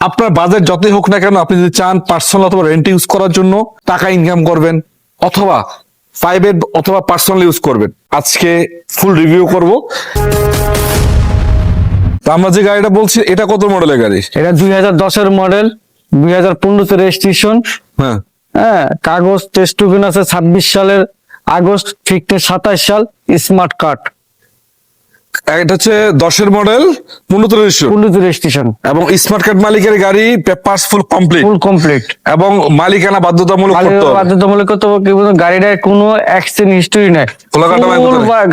আপনার বাজেট যতই হোক না কেন আপনি যদি চান পার্সোনাল অথবা রেন্ট ইউজ করার জন্য টাকা ইনকাম করবেন অথবা প্রাইভেট অথবা পার্সোনাল ইউজ করবেন। আজকে ফুল রিভিউ করব। তো আমরা যে গাড়িটা বলছি এটা কত মডেলের গাড়ি? এটা দুই হাজার দশের মডেল দুই হাজার পনেরোতে রেজিস্ট্রেশন হ্যাঁ। হ্যাঁ কাগজ টেস্ট টুকেন আছে ছাব্বিশ সালের আগস্ট ফিফটি সাতাশ সাল স্মার্ট কার্ড এটা হচ্ছে দশের মডেল পনেরো পনেরোতে রেজিস্ট্রেশন এবং স্মার্ট কার্ড মালিকের গাড়ি papers full complete full complete এবং মালিকানা বাধ্যতামূলক করতে বাধ্যতামূলক করতে হবে কি বলতো, গাড়িটায় কোনো অ্যাক্সিডেন্ট হিস্টরি নাই।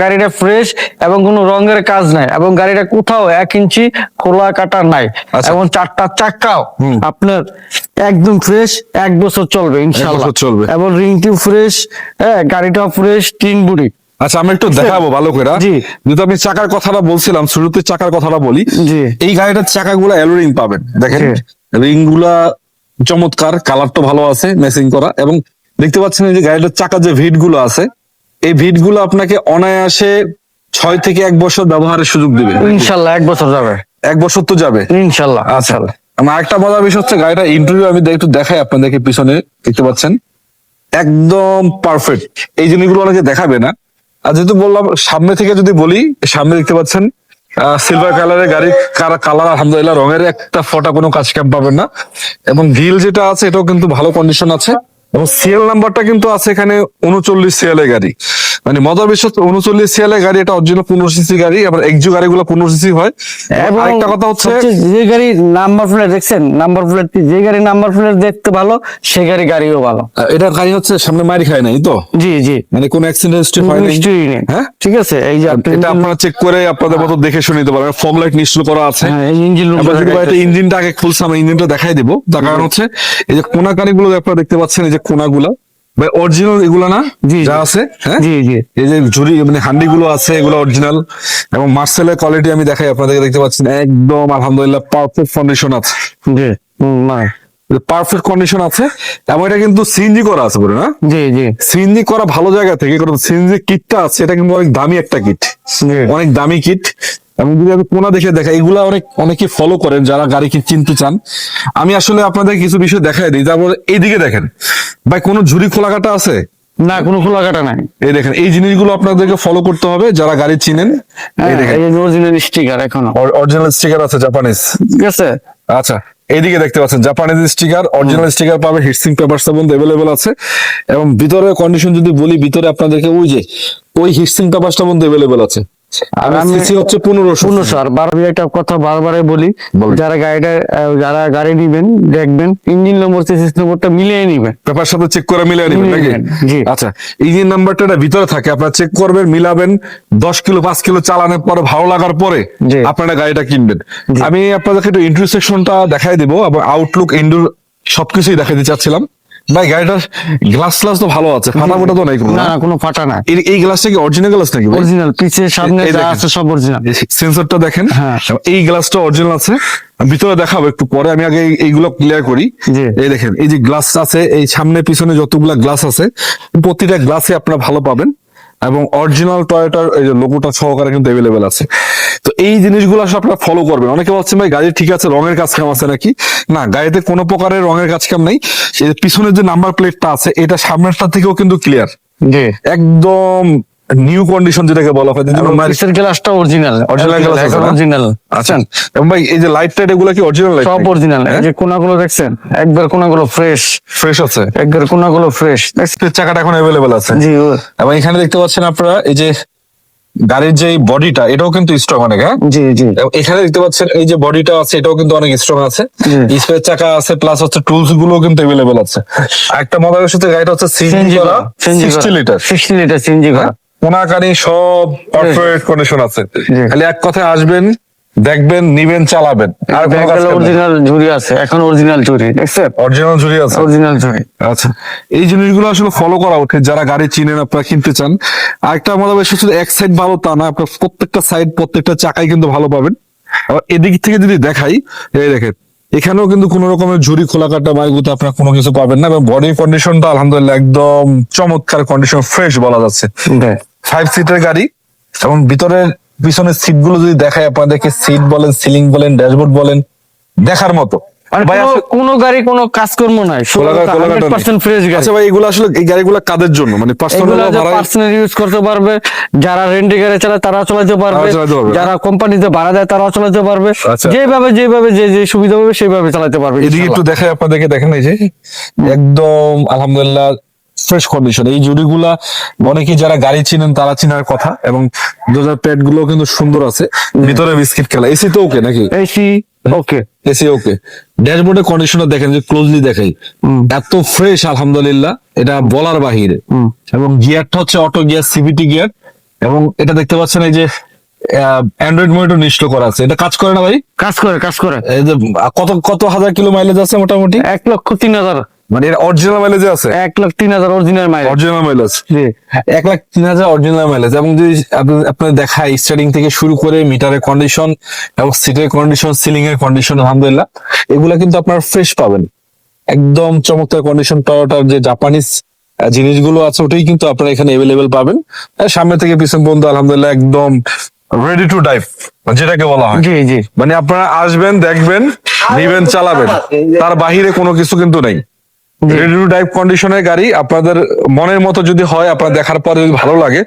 গাড়িটা ফ্রেশ এবং কোনো রঙের কাজ নাই। এবং গাড়িটা কোথাও এক ইঞ্চি খোলা কাটা নাই। আচ্ছা। এবং চারটা চাক্কাও আপনার একদম ফ্রেশ এক বছর চলবে ইনশাল্লাহ চলবে। এবং রিংটিও ফ্রেশ হ্যাঁ গাড়িটাও ফ্রেশ টিন বুড়ি আচ্ছা আমি একটু দেখাবো ভালো করে। যেহেতু আমি চাকার কথাটা বলছিলাম শুরুতে চাকার কথাটা বলি। এই গাড়িটার চাকাগুলো অ্যালোরিং পাবেন দেখেন। রিংগুলা চমৎকার কালারটা ভালো আছে ম্যাচিং করা এবং দেখতে পাচ্ছেন যে গাড়িটার চাকার যে ভিটগুলো আছে এই ভিটগুলো আপনাকে অনায়াসে ছয় থেকে এক বছর ব্যবহারের সুযোগ দিবে। ইনশাল্লাহ এক বছর যাবে। এক বছর তো যাবে। ইনশাল্লাহ আচ্ছা আমার একটা মজার বিষয় হচ্ছে গাড়িটা ইন্টারভিউ আমি একটু দেখাই আপনাদেরকে পিছনে দেখতে পাচ্ছেন। একদম পারফেক্ট এই জিনিসগুলো অনেকে দেখাবে না আর যেহেতু বললাম, সামনে থেকে যদি বলি, সামনে দেখতে পাচ্ছেন সিলভার কালারের গাড়ি কারা কালার আলহামদুলিল্লাহ, রঙের একটা ফটা কোনো কাজ ক্যাম্প পাবেন না। এবং গ্রিল যেটা আছে, এটাও কিন্তু ভালো কন্ডিশন আছে। এবং সিএল নাম্বারটা কিন্তু আছে এখানে উনচল্লিশ সিএল এর গাড়ি। মানে মজার বিষয় হচ্ছে উনচল্লিশ সিএল গাড়ি এটা অরিজিনাল পনেরো সিসি গাড়ি আবার এক্সিউ গাড়িগুলো পনেরো সিসি হয়। এবং আরেকটা কথা হচ্ছে যে গাড়ি নাম্বার প্লেট দেখছেন নাম্বার প্লেট যে গাড়ি নাম্বার প্লেট দেখতে ভালো সে গাড়ি গাড়িও ভালো। এটা গাড়ি হচ্ছে সামনে মারি খায় নাই তো? জি জি। মানে কোন অ্যাক্সিডেন্ট হিস্ট্রি হয় নাই? হ্যাঁ? ঠিক আছে এই যে এটা আপনারা চেক করে আপনাদের মতো দেখে শুনে নিতে পারবেন ফগ লাইট নিশ্চল করা আছে। হ্যাঁ, ইঞ্জিন এটা ইঞ্জিনটা আগে খুলছি আমরা ইঞ্জিনটা দেখাই দেবো। তার কারণ হচ্ছে এই যে কোনা গাড়িগুলো আপনারা দেখতে পাচ্ছেন এই যে কোনাগুলো। ভাই অরিজিনাল এগুলো না? যা আছে হ্যাঁ? জি জি। এই যে ঝুড়ি মানে হান্ডি গুলো আছে এগুলো অরিজিনাল এবং মার্সেলের কোয়ালিটি আমি দেখাই আপনাদেরকে দেখতে পাচ্ছেন। একদম আলহামদুলিল্লাহ পারফেক্ট কন্ডিশন আছে। জি না। পারফেক্ট কন্ডিশন আছে এবং এটা কিন্তু সিএনজি করা আছে বলে না? জি জি। সিএনজি করা ভালো জায়গা থেকে কারণ সিএনজি কিটটা আছে এটা কিন্তু অনেক দামি একটা কিট। অনেক দামি কিট। আমি যদি আমি কোনা দেখে দেখা এগুলা অনেক অনেকে ফলো করেন যারা গাড়ি কি চিনতে চান। আমি আসলে আপনাদের কিছু বিষয় দেখাই দিই। তারপর এইদিকে দেখেন। ভাই কোনো ঝুড়ি খোলা কাটা আছে? না কোনো খোলা কাটা নাই। এই দেখেন এই জিনিসগুলো আপনাদেরকে ফলো করতে হবে যারা গাড়ি চিনেন। এই দেখেন। অরিজিনাল স্টিকার এখনও। অরিজিনাল স্টিকার আছে জাপানিজ ঠিক আছে। আচ্ছা এইদিকে দেখতে পাচ্ছেন জাপানিজ স্টিকার অরিজিনাল স্টিকার পাবে হিটসিং পেপার সাবন অ্যাভেলেবেল আছে। এবং ভিতরে কন্ডিশন যদি বলি ভিতরে আপনাদেরকে ওই যে ওই হিটসিং পেপারটা মধ্যে অ্যাভেলেবেল আছে। সিসি হচ্ছে পনেরোশো। পনেরোশো। আর বারবার একটা কথা বলি যারা গাড়িটা যারা গাড়ি নিবেন দেখবেন ইঞ্জিন নম্বর নম্বরটা মিলিয়ে নিবেন। পেপার সাথে চেক করে মিলিয়ে নেবেন নাকি। আচ্ছা ইঞ্জিন নাম্বারটা এটা ভিতরে থাকে আপনারা চেক করবেন মিলাবেন দশ কিলো পাঁচ কিলো চালানোর পরে ভালো লাগার পরে। আপনারা গাড়িটা কিনবেন। আমি আপনাদেরকে একটু ইন্টার সেকশনটা দেখাই দিব এবং আউটলুক ইন্ডোর সবকিছুই দেখাতে চাচ্ছিলাম। ভাই গাড়িটার গ্লাস গ্লাস তো ভালো আছে ফাটা ফোটা তো নাই কোনো না কোনো ফাটা না এই- গ্লাসটা কি অরিজিনাল গ্লাস নাকি অরিজিনাল পিছে সামনে যা আছে সব অরিজিনাল সেন্সরটা দেখেন। হ্যাঁ। এই গ্লাসটা অরিজিনাল আছে। ভিতরে দেখাবো একটু পরে আমি আগে এইগুলো ক্লিয়ার করি। এই দেখেন এই যে গ্লাস আছে এই সামনে পিছনে যতগুলা গ্লাস আছে প্রতিটা গ্লাসে আপনারা ভালো পাবেন। এবং অরিজিনাল টয়োটার এই যে লোকোটা সহকারে কিন্তু অ্যাভেলেবেল আছে। তো এই জিনিসগুলো আসলে আপনারা ফলো করবেন। অনেকে বলছেন ভাই গাড়ি ঠিক আছে রঙের কাজ কাম আছে নাকি? না গাড়িতে কোনো প্রকারের রঙের কাজ কাম নেই। পিছনের যে নাম্বার প্লেটটা আছে এটা সামনেরটা থেকেও কিন্তু ক্লিয়ার জি। একদম নিউ কন্ডিশন যেটাকে বলা হয় যেটা মারি- গ্লাসটা অরিজিনাল আছে না? অরিজিনাল আচ্ছা। এবং ভাই এই যে লাইট টাইট এগুলো কি অরিজিনাল লাইট সব অরিজিনাল এই যে কোনাগুলো দেখছেন একবার কোনাগুলো ফ্রেশ ফ্রেশ আছে। একবার কোনাগুলো ফ্রেশ স্পেস চাকাটা এখন অ্যাভেলেবেল আছে। জি এবং এখানে দেখতে পাচ্ছেন আপনারা এই যে গাড়ির যে বডিটা এটাও কিন্তু স্ট্রং অনেক হ্যাঁ? জি জি। এখানে দেখতে পাচ্ছেন এই যে বডিটা আছে এটাও কিন্তু অনেক স্ট্রং আছে। স্পেস চাকা আছে প্লাস হচ্ছে টুলসগুলো কিন্তু অ্যাভেলেবেল আছে। একটা মজার সাথে গাড়িটা হচ্ছে সিএনজি করা করা CNG sixty litre sixty litre CNG করা। কোনাকানি সব পারফেক্ট কন্ডিশন আছে। খালি এক কথায় আসবেন দেখবেন নিবেন চালাবেন। আর। অরিজিনাল ঝুড়ি আছে এখন অরিজিনাল ঝুড়ি দেখছেন? অরিজিনাল ঝুড়ি আছে। অরিজিনাল ঝুড়ি। আচ্ছা এই জিনিসগুলো আসলে ফলো করা উচিত যারা গাড়ি চিনেন আপনারা কিনতে চান। আরেকটা আমাদের বেশ শুধু এক সাইড ভালো তা না আপনার প্রত্যেকটা সাইড প্রত্যেকটা চাকাই কিন্তু ভালো পাবেন। আবার এদিক থেকে যদি দেখাই এই দেখেন এখানেও কিন্তু কোন রকমের ঝুড়ি খোলা কাটা মাইগুতে আপনার কোনো কিছু পাবেন না এবং বডি কন্ডিশনটা আলহামদুলিল্লাহ একদম চমৎকার কন্ডিশন ফ্রেশ বলা যাচ্ছে। ফাইভ সিটের গাড়ি এবং ভিতরের পিছনের সিটগুলো যদি দেখায় আপনাদেরকে সিট বলেন সিলিং বলেন ড্যাশবোর্ড বলেন দেখার মতো। কোনো- গাড়ি কোনো কাজকর্ম নাই ফ্রেশ গাড়ি আচ্ছা ভাই এগুলো আসলে এই গাড়িগুলো কাদের জন্য? মানে পার্সোনাল পার্সোনাল ইউজ করতে পারবে যারা রেন্টে গাড়ি চালায় তারা চালাতে পারবে। যারা কোম্পানিতে ভাড়া দেয় তারা চালাতে পারবে। আচ্ছা। যেভাবে যেভাবে যে যে সুবিধা হবে সেইভাবে চালাতে পারবে এদিকে একটু আপনাদেরকে দেখেন এই যে একদম আলহামদুলিল্লাহ ফ্রেশ কন্ডিশন এই জুড়িগুলা অনেকে যারা গাড়ি চিনেন তারা চিনার কথা এবং দোজার প্যাডগুলো কিন্তু সুন্দর আছে। ভিতরে বিস্কিট খেলা। এসি তো ওকে নাকি? এসি ওকে এসি ওকে ড্যাশবোর্ডের কন্ডিশনার দেখেন যে ক্লোজলি দেখাই। এত ফ্রেশ আলহামদুলিল্লাহ। এটা বলার বাহিরে। এবং গিয়ারটা হচ্ছে অটো গিয়ার সিভিটি গিয়ার এবং এটা দেখতে পাচ্ছেন এই যে অ্যান্ড্রয়েড মনিটর নিশ্চল করা আছে। এটা কাজ করে না ভাই? কাজ করে কাজ করে। এই যে কত কত হাজার কিলো মাইলেজ আছে মোটামুটি? এক লক্ষ তিন হাজার। মানে এটা অরিজিনাল মাইলেজ আছে? এক লাখ তিন হাজার অরিজিনাল মাইল অরিজিনাল মাইলেজ এক লাখ তিন হাজার অরিজিনাল মাইলেজ এবং যদি আপনার দেখায় স্টার্টিং থেকে শুরু করে মিটারের কন্ডিশন এবং সিটের কন্ডিশন সিলিং এর কন্ডিশন আলহামদুলিল্লাহ এগুলা কিন্তু আপনার ফ্রেশ পাবেন। একদম চমৎকার কন্ডিশন টয়োটার যে জাপানিজ জিনিসগুলো আছে ওটাই কিন্তু আপনারা এখানে এভেলেবেল পাবেন। সামনে থেকে পিছন পর্যন্ত আলহামদুলিল্লাহ একদম রেডি টু ডাইভ যেটাকে বলা হয়। জি জি। মানে আপনারা আসবেন দেখবেন নিবেন চালাবেন। তার বাহিরে কোনো কিছু কিন্তু নেই। রেডি টু কন্ডিশনের গাড়ি, আপনাদের মনের মতো যদি হয়, আপনার দেখার পরে যদি ভালো লাগে,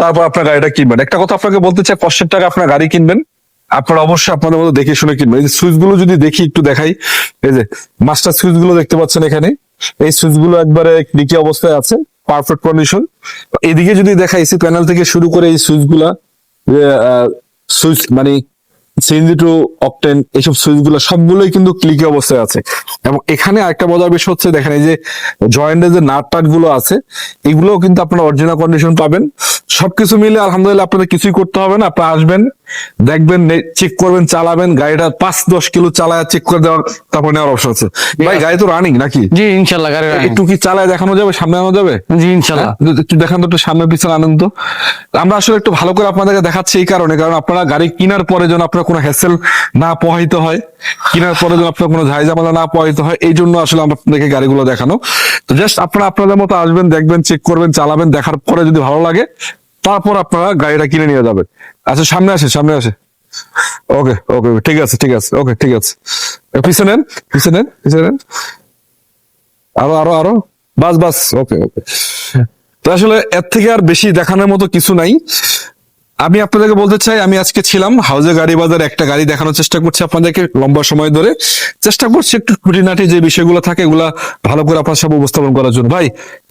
তারপর আপনার গাড়িটা কিনবেন। একটা কথা আপনাকে বলতে চাই কষ্টের টাকা আপনার গাড়ি কিনবেন, আপনারা অবশ্যই আপনাদের মতো দেখে শুনে কিনবেন। এই সুইচগুলো যদি দেখি, একটু দেখাই। এই যে মাস্টার সুইচগুলো দেখতে পাচ্ছেন এখানে। এই সুইচগুলো একবারে ডিকি অবস্থায় আছে পারফেক্ট কন্ডিশন এদিকে যদি দেখা এসি প্যানেল থেকে শুরু করে এই সুইচগুলা সুইচ মানে সিএনজি টু অকটেন এইসব সুইচগুলো সবগুলোই কিন্তু ক্লিকে অবস্থায় আছে। এবং এখানে আরেকটা মজার বিষয় হচ্ছে দেখেন এই যে জয়েন্টের যে নাট টাটগুলো আছে এগুলোও কিন্তু আপনারা অরিজিনাল কন্ডিশন পাবেন। সবকিছু মিলে আলহামদুলিল্লাহ আপনাদের কিছুই করতে হবে না আপনারা আসবেন দেখবেন চেক করবেন চালাবেন গাড়িটা পাঁচ দশ কিলো চালায় চেক করে দেওয়ার তারপর নেওয়ার অপশন আছে। ভাই গাড়ি তো রানিং নাকি? জি ইনশাল্লাহ গাড়ি। একটু কি চালায় দেখানো যাবে সামনে আনা যাবে? জি ইনশাল্লাহ। হ্যাঁ? একটু দেখান তো একটু সামনে পিছনে আনন্দ আমরা আসলে একটু ভালো করে আপনাদেরকে দেখাচ্ছি এই কারণে কারণ আপনারা গাড়ি কেনার পরে যেন আপনার কোনো হ্যাসেল না পোহাইতে হয়, কেনার পরে যেন আপনার কোনো ঝাইঝামেলা না পোহাইতে হয়, এই জন্য আসলে আমরা আপনাদেরকে গাড়িগুলো দেখানো। তো জাস্ট আপনারা আপনাদের মতো আসবেন, দেখবেন চেক করবেন, চালাবেন, দেখার পরে যদি ভালো লাগে, তারপর আপনারা গাড়িটা কিনে নিয়ে যাবেন। আচ্ছা সামনে আসে সামনে আসে। ওকে ওকে, ঠিক আছে ঠিক আছে, ওকে, ঠিক আছে। পিছনে নেন পিছনে নেন পিছনে নেন। আরও আরও আরও। বাস বাস, ওকে ওকে। তো আসলে এর থেকে আর বেশি দেখানোর মতো কিছু নাই। আমি আপনাদেরকে বলতে চাই আমি আজকে ছিলাম হাউজে গাড়ি বাজার একটা গাড়ি দেখানোর চেষ্টা করছি আপনাদেরকে লম্বা সময় ধরে। চেষ্টা করছি একটু খুঁটিনাটি যে বিষয়গুলো থাকে এগুলা ভালো করে আপনার সব উপস্থাপন করার জন্য। ভাই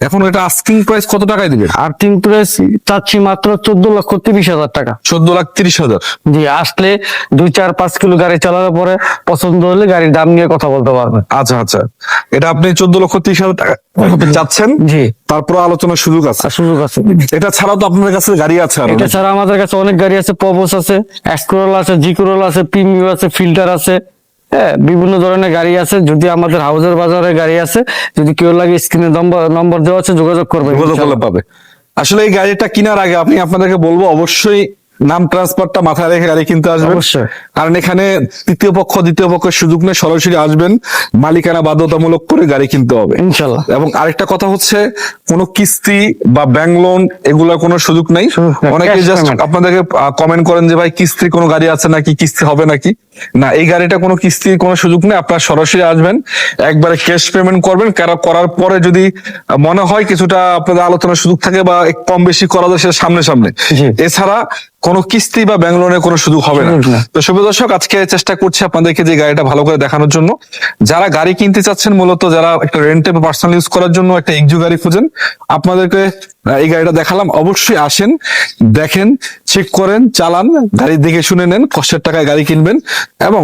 এখন এটা আস্কিং প্রাইস কত টাকায় দিবেন? আর প্রাইস চাচ্ছি মাত্র চোদ্দ লক্ষ তিরিশ হাজার টাকা। চোদ্দ লাখ তিরিশ হাজার। জি আসলে দুই চার পাঁচ কিলো গাড়ি চালানোর পরে পছন্দ হলে গাড়ির দাম নিয়ে কথা বলতে পারবে আচ্ছা আচ্ছা। এটা আপনি চোদ্দ লক্ষ তিরিশ হাজার টাকা চাচ্ছেন? জি। তারপর আলোচনার সুযোগ আছে। সুযোগ আছে। এটা ছাড়াও তো আপনাদের কাছে গাড়ি আছে আর এটা ছাড়া আমাদের কাছে অনেক গাড়ি আছে পবস আছে অ্যাক্রোল আছে জিক্রোল আছে প্রিমিও আছে ফিল্টার আছে হ্যাঁ বিভিন্ন ধরনের গাড়ি আছে। যদি আমাদের হাউজের বাজারে গাড়ি আছে যদি কেউ লাগে স্ক্রিনে নম্বর নম্বর দেওয়া আছে যোগাযোগ করবে যোগাযোগ করলে পাবে। আসলে এই গাড়িটা কেনার আগে আপনি আপনাদেরকে বলব অবশ্যই নাম ট্রান্সফারটা মাথায় রেখে গাড়ি কিনতে আসবেন। অবশ্যই। কারণ এখানে তৃতীয় পক্ষ দ্বিতীয় পক্ষের সুযোগ নেই সরাসরি আসবেন মালিকানা বাধ্যতামূলক করে গাড়ি কিনতে হবে। ইনশাল্লাহ এবং আরেকটা কথা হচ্ছে কোনো কিস্তি বা ব্যাংক লোন এগুলোর কোনো সুযোগ নাই। অনেকে জাস্ট আপনাদেরকে কমেন্ট করেন যে ভাই কিস্তির কোনো গাড়ি আছে নাকি? কিস্তি হবে নাকি? না এই গাড়িটা কোনো কিস্তির কোনো সুযোগ নেই। আপনারা সরাসরি আসবেন একবারে ক্যাশ পেমেন্ট করবেন। করার পরে যদি মনে হয় কিছুটা আপনাদের আলোচনার সুযোগ থাকে বা কম বেশি করা যায় সেটা সামনে সামনে এছাড়া কোনো কিস্তি বা ব্যাংক লোনের কোনো সুযোগ হবে না। তো শুভ দর্শক আজকে চেষ্টা করছি আপনাদেরকে যে গাড়িটা ভালো করে দেখানোর জন্য। যারা গাড়ি কিনতে চাচ্ছেন মূলত যারা একটা রেন্টে বা পার্সোনাল ইউজ করার জন্য একটা এক্সু গাড়ি খুঁজেন আপনাদেরকে এই গাড়িটা দেখালাম। অবশ্যই আসেন দেখেন চেক করেন চালান গাড়ি দেখে শুনে নেন কষ্টের টাকায় গাড়ি কিনবেন এবং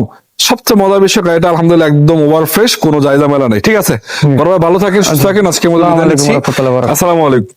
সবচেয়ে মজার বিষয় গাড়িটা আলহামদুলিল্লাহ একদম ওভার ফ্রেশ কোনো জায়গা মেলা নেই। ঠিক আছে? ভাই ভালো থাকেন সুস্থ থাকেন। আজকে। আসসালামু আলাইকুম।